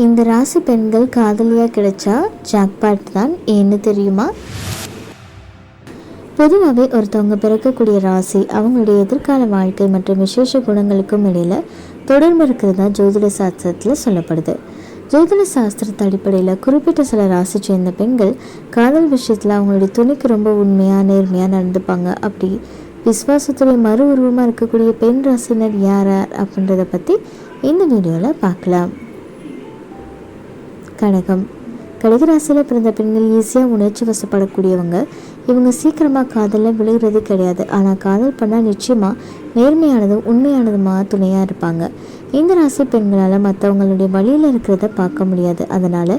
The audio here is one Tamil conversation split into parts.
இந்த ராசி பெண்கள் காதலியாக கிடைச்சா ஜாக்பாட் தான் ஏன்னு தெரியுமா? பொதுவாகவே ஒருத்தவங்க பிறக்கக்கூடிய ராசி அவங்களுடைய எதிர்கால வாழ்க்கை மற்றும் விசேஷ குணங்களுக்கும் இடையில் தொடர்பு இருக்கிறதா ஜோதிட சாஸ்திரத்தில் சொல்லப்படுது. ஜோதிட சாஸ்திரத்து அடிப்படையில் குறிப்பிட்ட சில ராசி சேர்ந்த பெண்கள் காதல் விஷயத்தில் அவங்களுடைய துணைக்கு ரொம்ப உண்மையாக நேர்மையாக நடந்துப்பாங்க. அப்படி விஸ்வாசத்துடைய மறு உருவமாக இருக்கக்கூடிய பெண் ராசினர் யார் யார் அப்படின்றத பற்றி இந்த வீடியோவில் பார்க்கலாம். கடகம் கடகராசியில் பிறந்த பெண்கள் ஈஸியாக உணர்ச்சி வசப்படக்கூடியவங்க. இவங்க சீக்கிரமாக காதலில் விழுகிறது கிடையாது. ஆனால் காதல் பண்ணால் நிச்சயமாக நேர்மையானதும் உண்மையானதுமாக துணையாக இருப்பாங்க. இந்த ராசி பெண்களால் மற்றவங்களுடைய வழியில் இருக்கிறத பார்க்க முடியாது. அதனால்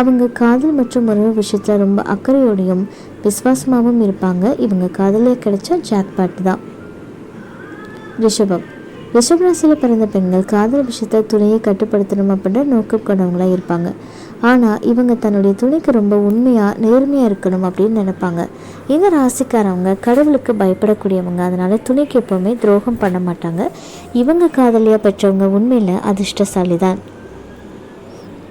அவங்க காதல் மற்றும் உறவு விஷயத்தில் ரொம்ப அக்கறையோடையும் விசுவாசமாகவும் இருப்பாங்க. இவங்க காதலில் கிடைச்சா ஜாக்பாட் தான். ரிஷபம். ரிஷபராசியில் பிறந்த பெண்கள் காதல் விஷயத்தை துணையை கட்டுப்படுத்தணும் அப்படின்ற நோக்கம் கொண்டவங்களாக இருப்பாங்க. ஆனால் இவங்க தன்னுடைய துணைக்கு ரொம்ப உண்மையாக நேர்மையாக இருக்கணும் அப்படின்னு நினைப்பாங்க. இந்த ராசிக்காரவங்க கடவுளுக்கு பயப்படக்கூடியவங்க. அதனால் துணைக்கு எப்போவுமே துரோகம் பண்ண மாட்டாங்க. இவங்க காதலியாக பெற்றவங்க உண்மையில் அதிர்ஷ்டசாலி தான்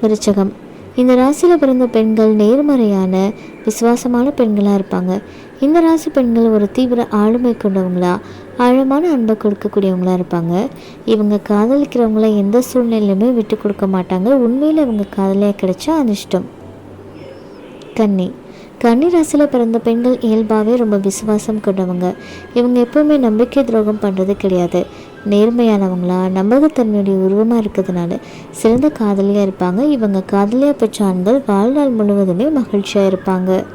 விருச்சகம். இந்த ராசியில் பிறந்த பெண்கள் நேர்மறையான விசுவாசமான பெண்களாக இருப்பாங்க. இந்த ராசி பெண்கள் ஒரு தீவிர ஆளுமை கொண்டவங்களா ஆழமான அன்பை கொடுக்கக்கூடியவங்களா இருப்பாங்க. இவங்க காதலிக்கிறவங்கள எந்த சூழ்நிலையுமே விட்டு கொடுக்க மாட்டாங்க. உண்மையில் இவங்க காதலியாக கிடைச்சா அதிர்ஷ்டம் கன்னி. கன்னி ராசியில் பிறந்த பெண்கள் இயல்பாகவே ரொம்ப விசுவாசம் கொண்டவங்க. இவங்க எப்பவுமே நம்பிக்கை துரோகம் பண்ணுறது கிடையாது. நேர்மையானவங்களா? நம்பகத்தன்மையுடைய உருவமாக இருக்கிறதுனால சிறந்த காதலியாக இருப்பாங்க. இவங்க காதலியாக பெற்ற ஆண்கள் வாழ்நாள் முழுவதுமே மகிழ்ச்சியாக இருப்பாங்க.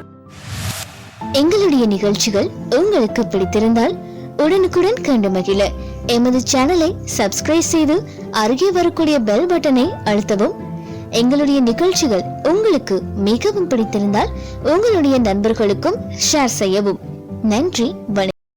எங்களுடைய நிகழ்ச்சிகள் உங்களுக்கு பிடித்திருந்தால் உடனுக்குடன் கண்டு மகிழ. எமது சேனலை சப்ஸ்கிரைப் செய்து அருகே வரக்கூடிய பெல் பட்டனை அழுத்தவும். எங்களுடைய நிகழ்ச்சிகள் உங்களுக்கு மிகவும் பிடித்திருந்தால் உங்களுடைய நண்பர்களுக்கும் ஷேர் செய்யவும். நன்றி வணக்கம்.